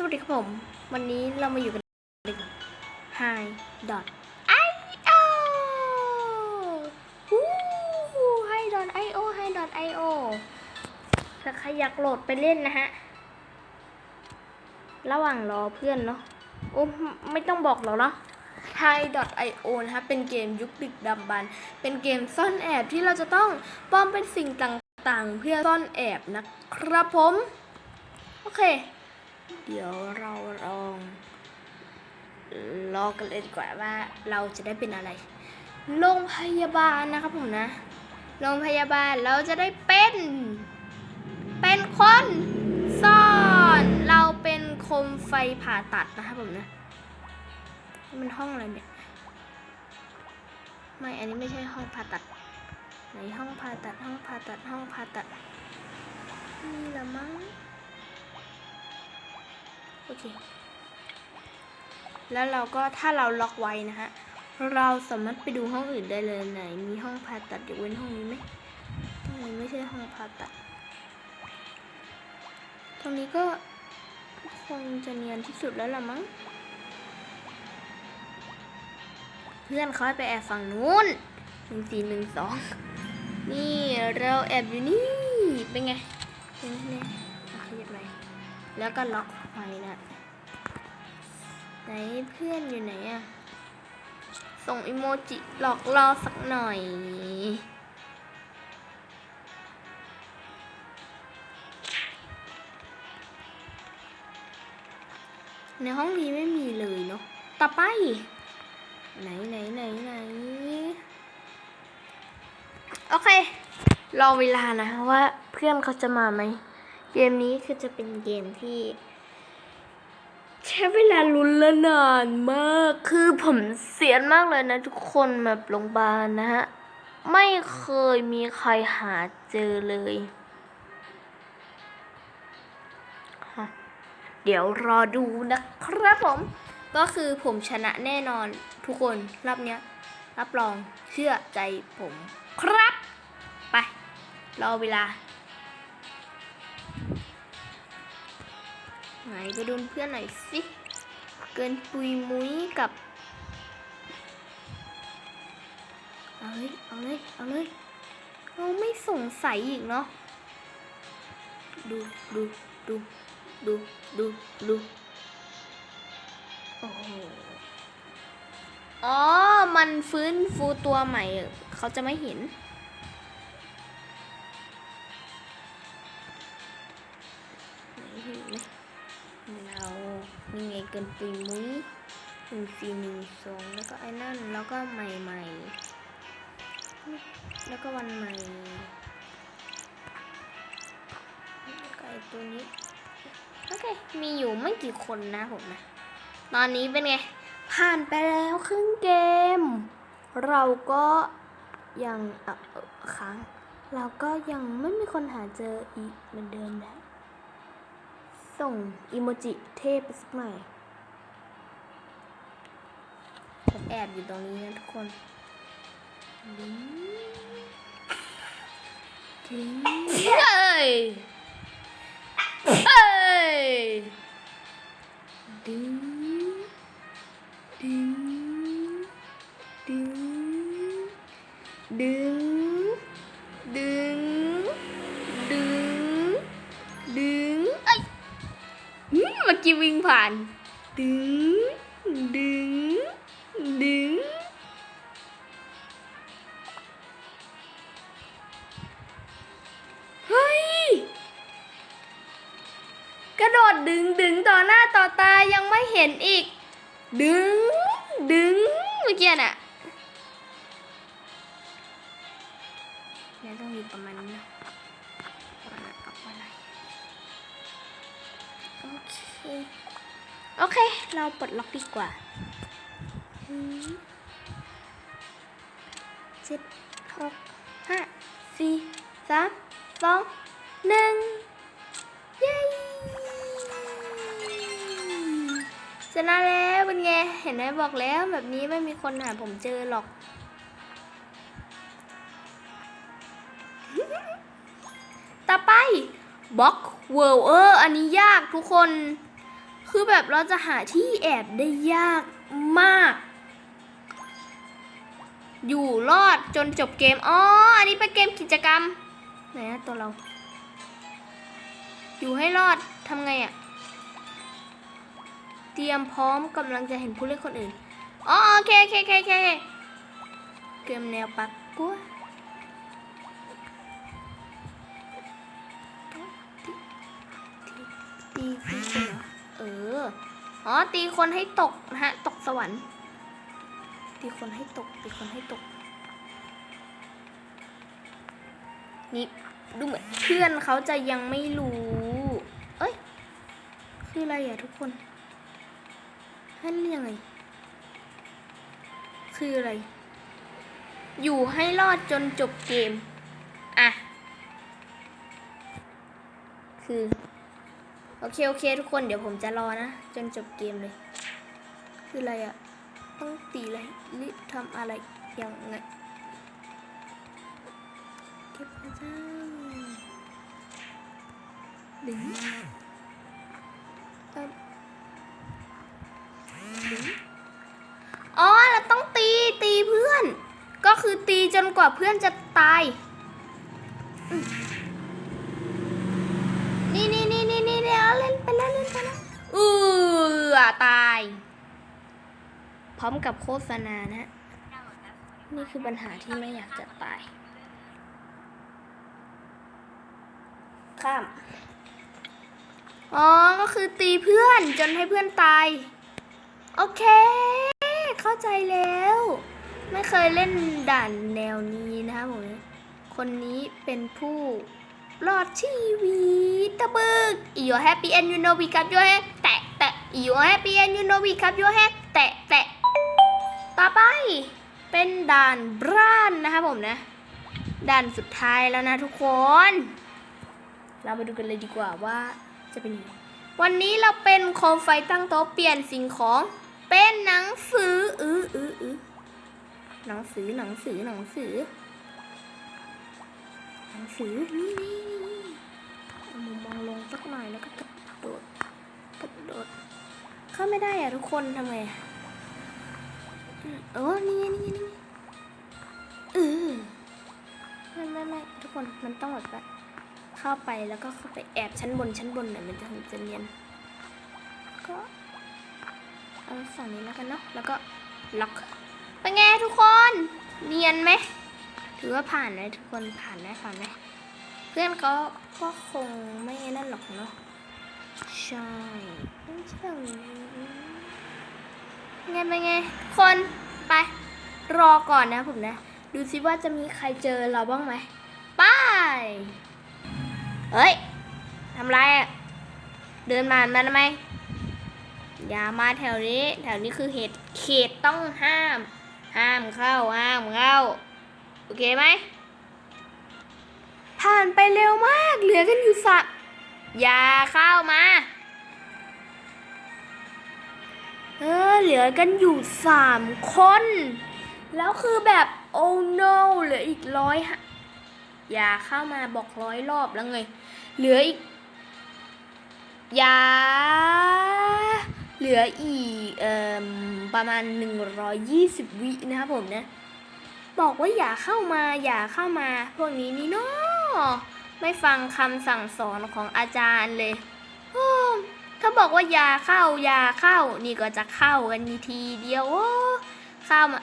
สวัสดีครับผม วันนี้เรามาอยู่กันใน hi dot io วู้ hi dot io hi dot io ถ้าใครอยากโหลดไปเล่นนะฮะ ระหว่างรอเพื่อนเนาะโอ้ไม่ต้องบอกหรอกเนาะ hi dot io นะคะ เป็นเกมยุคดึกดำบรรเป็นเกมซ่อนแอบที่เราจะต้องปลอมเป็นสิ่งต่างๆ เพื่อซ่อนแอบนะครับผม โอเค เดี๋ยวเราลองรอกันเลยดีกว่าว่าเราจะได้เป็นอะไร โรงพยาบาลนะครับผมนะ โรงพยาบาลเราจะได้เป็น เป็นคนซ่อน เราเป็นโคมไฟผ่าตัดนะครับผมนะ มันห้องอะไรเนี่ย ไม่ อันนี้ไม่ใช่ห้องผ่าตัด ไหนห้องผ่าตัด ห้องผ่าตัด ห้องผ่าตัด นี่ละมั้ง โอเค แล้วเราก็ถ้าเราล็อกไว้นะฮะ เราสามารถไปดูห้องอื่นได้เลยไหน มีห้องผ่าตัดยกเว้นห้องนี้ไหมห้องนี้ไม่ใช่ห้องผ่าตัด ตรงนี้ก็คงจะเนียนที่สุดแล้วละมั้ง เพื่อนเขาไปแอบฝั่งนู้นหนึ่งสี่หนึ่งสองนี่เราแอบอยู่นี่ เป็นไงเป็นไงขยับไปแล้วก็ล็อก ไว้นะไหนเพื่อนอยู่ไหนอะส่งอิโมจิหลอกล่อสักหน่อยในห้องนี้ไม่มีเลยเนาะ ต่อไป ไหนไหนไหนไหนโอเค รอเวลานะว่าเพื่อนเขาจะมาไหม เกมนี้คือจะเป็นเกมที่ ใช้เวลาลุ้นละนานมาก คือผมเสียนมากเลยนะทุกคนแบบโรงพยาบาลนะฮะ ไม่เคยมีใครหาเจอเลย เดี๋ยวรอดูนะครับผม ก็คือผมชนะแน่นอนทุกคนรอบเนี้ย รับรองเชื่อใจผมครับ ไป รอเวลา ไหนไปดูเพื่อนหน่อยสิ เกินปุยมุ้ยกับ เอาเลย เอาเลย เอาเลยเราไม่สงสัยอีกเนาะ ดูดูดูดูดูดูโอ้โห อ๋อ มันฟื้นฟูตัวใหม่ เขาจะไม่เห็นไหน นี่ไงเกินปุยมุ้ยหนึ่งสี่หนึ่งสองแล้วก็ไอ้นั่นแล้วก็ใหม่ใหม่แล้วก็วันใหม่แล้วก็ไอ้ตัวนี้โอเคมีอยู่ไม่กี่คนนะผมนะ ตอนนี้เป็นไง ผ่านไปแล้วครึ่งเกม เราก็ยังอ่อเอ่อค้างเราก็ยังไม่มีคนหาเจออีกเหมือนเดิมนะ ส่งอิโมจิเทพไปสักหน่อยผมแอบอยู่ตรงนี้นะทุกคนดิ้งดิ้งเฮ้ยเฮ้ยดิ้งาน ดึง ดึง ดึง เฮ้ย กระโดดดึงดึงต่อหน้าต่อตายังไม่เห็นอีก ดึง ดึงเมื่อกี้น่ะ เราปลดล็อกดีกว่าเจ็ดหกห้าสี่สามสองหนึ่งเย้ชนะแล้วเป็นไง เห็นไหมบอกแล้วแบบนี้ไม่มีคนหาผมเจอหรอกต่อไปบล็อกเวิลด์เอออันนี้ยากทุกคน คือแบบเราจะหาที่แอบได้ยากมาก อยู่รอดจนจบเกม อ๋อ อันนี้เป็นเกมกิจกรรม ไหนอะตัวเรา อยู่ให้รอดทำไงอะเตรียมพร้อมกำลังจะเห็นผู้เล่นคนอื่น อ๋อโอเคโอเคโอเคโอเคเกมแนวปักกัวตีตี อ อ๋อ ตีคนให้ตกนะฮะ ตกสวรรค์ ตีคนให้ตก ตีคนให้ตก นี่ดูเหมือนเพื่อนเขาจะยังไม่รู้ เอ้ย คืออะไรอะทุกคนนั่นยังไง คืออะไร อยู่ให้รอดจนจบเกม อะ คือ โอเค โอเค ทุกคนเดี๋ยวผมจะรอนะ จนจบเกมเลย คืออะไรอะต้องตีอะไรหรือทำอะไรยังไงเก็บพระเจ้าดึงเอิ่มดึงอ๋อเราต้องตีตีเพื่อน ก็คือตีจนกว่าเพื่อนจะตายอืมนี่นี่นี่นี่นี่เดี๋ยวเล่นไปแล้ว เอือตาย พร้อมกับโฆษณานะฮะนี่คือปัญหาที่ไม่อยากจะตาย ข้าม อ๋อ ก็คือตีเพื่อนจนให้เพื่อนตาย โอเค เข้าใจแล้ว ไม่เคยเล่นด่านแนวนี้นะคะผม คนนี้เป็นผู้ รอดชีวิตตะบึก You're happy and you know we got your hand แตะแตะ You're happy and you know we got your hand แตะแตะต่อไปเป็นด่านบรานนะคะผมนะ ด่านสุดท้ายแล้วนะทุกคน เรามาดูกันเลยดีกว่าว่าจะเป็นยังไงวันนี้เราเป็นโคมไฟตั้งโต๊ะเปลี่ยนสิ่งของ เป็นหนังสืออืออืออือหนังสือหนังสือหนังสือ นังสือนี่นี่นี่มุมมองลงสักหน่อยแล้วก็กระโดดกระโดดเข้าไม่ได้อะทุกคนทำไงอะเออนี่ไงนี่ไงนี่ไงเออไม่ไม่ไม่ทุกคนมันต้องแบบเข้าไปแล้วก็เข้าไปแอบชั้นบนชั้นบนหน่อยมันจะถึงจะเนียนก็เอาฝั่งนี้แล้วกันเนาะแล้วก็ล็อกเป็นไงทุกคน เนียนไหม ถือว่าผ่านไหมทุกคนผ่านไหมผ่านไหมเพื่อนก็ก็คงไม่นั่นหรอกเนาะใช่ไม่ใช่ไงเป็นไงคนไป รอก่อนนะผมนะ ดูซิว่าจะมีใครเจอเราบ้างไหมไปเฮ้ยทำไรอะเดินมานั้นทำไมอย่ามาแถวนี้ แถวนี้คือเหตุเขตต้องห้าม ห้ามเข้าห้ามเข้า โอเคไหมผ่านไปเร็วมาก เหลือกันอยู่สักอย่าเข้ามา เออ เหลือกันอยู่สามคน แล้วคือแบบ โอ้ no เหลืออีกร้อยฮะอย่าเข้ามาบอกร้อยรอบแล้วไง เหลืออีก อย่า เหลืออีก เอ่มประมาณ 120 วินะครับผมนะ บอกว่าอย่าเข้ามาอย่าเข้ามา พวกนี้นี่เนาะไม่ฟังคำสั่งสอนของอาจารย์เลยถ้าบอกว่าอย่าเข้าอย่าเข้า นี่ก็จะเข้ากันทีเดียวโอ้เข้ามา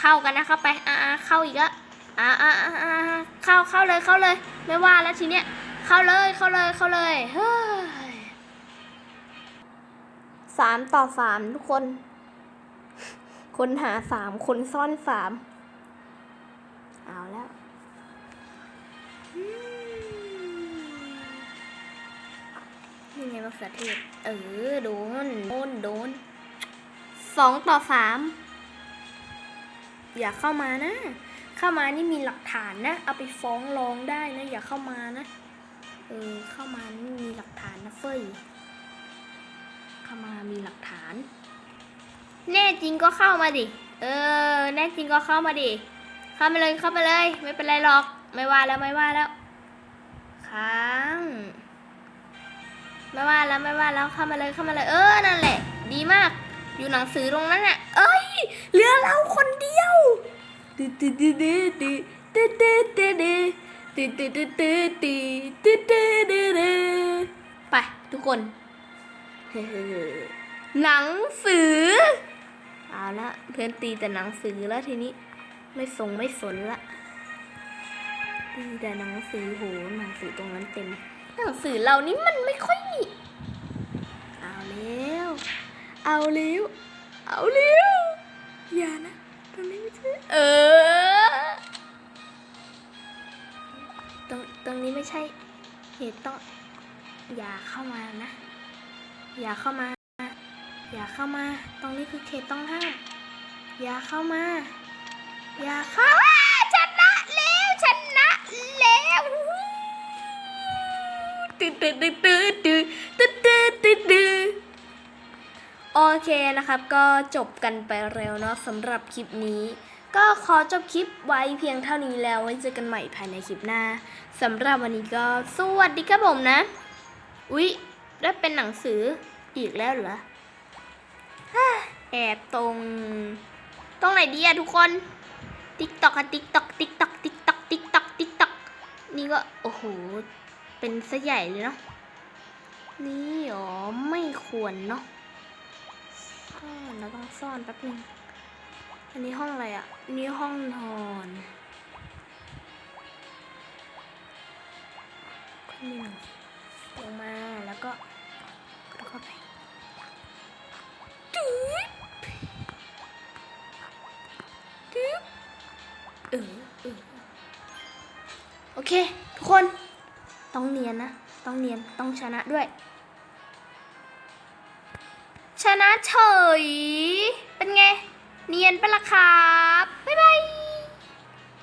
เข้ากันนะเข้าไปอะอะเข้าอีกแล้วอะอะอะอะเข้าเข้าเลยเข้าเลย ไม่ว่าแล้วทีเนี้ยเข้าเลยเข้าเลยเข้าเลยเฮ้ยสามต่อสามทุกคน คนหาสามคนซ่อนสาม เอาแล้วอืมนี่ไงมะเขือเทศเออโดนโดนโดนสองต่อสามอย่าเข้ามานะ เข้ามานี่มีหลักฐานนะ เอาไปฟ้องร้องได้นะ อย่าเข้ามานะ เออ เข้ามานี่มีหลักฐานนะเฟ้ยเข้ามามีหลักฐาน แน่จริงก็เข้ามาดิ เออ แน่จริงก็เข้ามาดิ เข้ามาเลยเข้าไปเลย ไม่เป็นไรหรอก ไม่ว่าแล้วไม่ว่าแล้วค้างไม่ว่าแล้วไม่ว่าแล้วเข้ามาเลยเข้ามาเลย เออนั่นแหละ ดีมาก อยู่หนังสือตรงนั้นน่ะ เอ้ยเหลือเราคนเดียวตึ๊ดตึ๊ดตึ๊ดตึ๊ดตึ๊ดตึ๊ดตึ๊ดตึ๊ดตึ๊ดตึ๊ดตึ๊ดตึ๊ดตึ๊ดตึ๊ดตึ๊ดตึ๊ดไปทุกคนหนังสือเอาละเพื่อนตีแต่หนังสือแล้วทีนี้ ไม่ส่งไม่สนละตีแต่หนังสือโหหนังสือตรงนั้นเต็ม หนังสือเรานี่มันไม่ค่อยมีเอาแล้ว เอาแล้วเอาแล้วอย่านะตรงนี้ไม่ใช่เออตรงตรงนี้ไม่ใช่เหตุต้องอย่าเข้ามานะ อย่าเข้ามา อย่าเข้ามา ตรงนี้คือเขตต้องห้าม อย่าเข้ามา อย่าเข้าอ่าชนะแล้วชนะแล้วตื่นตื่นตื่นตื่นตื่นตื่นตื่นตื่นตื่นโอเคนะครับก็จบกันไปแล้วเนาะสำหรับคลิปนี้ ก็ขอจบคลิปไว้เพียงเท่านี้แล้วไว้เจอกันใหม่ภายในคลิปหน้าสำหรับวันนี้ก็สวัสดีครับผมนะ อุ๊ยได้เป็นหนังสืออีกแล้วเหรอแอบตรง ตรงไหนดีอะทุกคน ติ๊กตอกอะติ๊กตอกติ๊กตอกติ๊กตอกติ๊กตอกติ๊กตอกนี่ก็โอ้โหเป็นซะใหญ่เลยเนาะนี่หรอไม่ควรเนาะซ่อนเราต้องซ่อนแป๊บนึงอันนี้ห้องอะไรอะนี่ห้องนอนคนหนึ่งลงมาแล้วก็ ยนนะ ต้องเรียน ต้องชนะด้วย ชนะเฉย เป็นไง เนียนเป็นราคา